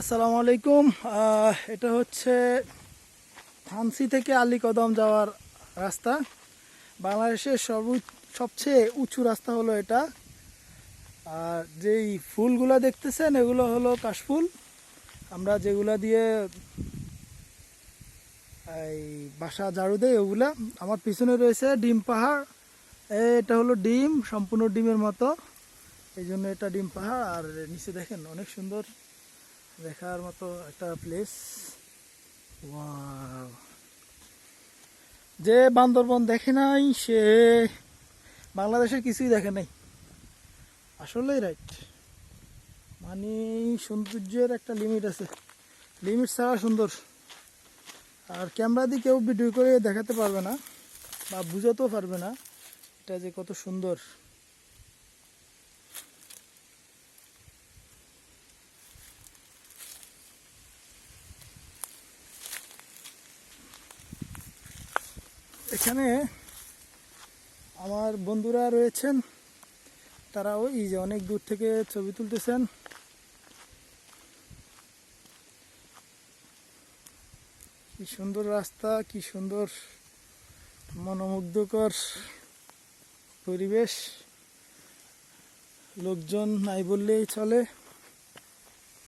আসসালামু আলাইকুম। এটা হচ্ছে থানসি থেকে আলীকদম যাওয়ার রাস্তা। বাংলাদেশের সর্ব সবচেয়ে উঁচু রাস্তা হলো এটা। আর যেই ফুলগুলো দেখতেছেন, এগুলো হলো কাশফুল। আমরা যেগুলা দিয়ে এই বাসা ঝাড়ু দেয় ওগুলা। আমার পিছনে রয়েছে ডিম পাহাড়। এটা হলো ডিম, সম্পূর্ণ ডিমের মতো। এই জন্য এটা ডিম পাহাড়। আর নিচে দেখেন, অনেক সুন্দর দেখার মতো একটা প্লেস যে বান্দরবন দেখে নাই, সে বাংলাদেশের কিছুই দেখে নাই। আসলেই রাইট মানে সৌন্দর্যের একটা লিমিট আছে। লিমিট ছাড়া সুন্দর। আর ক্যামেরা দিয়ে কেউ ভিডিও করে দেখাতে পারবে না, বা বুঝাতেও পারবে না এটা যে কত সুন্দর। এখানে আমার বন্ধুরা রয়েছেন। তারা ওই যে অনেক দূর থেকে ছবি তুলতেছেন। কি সুন্দর রাস্তা, কি সুন্দর মনোমুগ্ধকর পরিবেশ। লোকজন নাই বললেই চলে।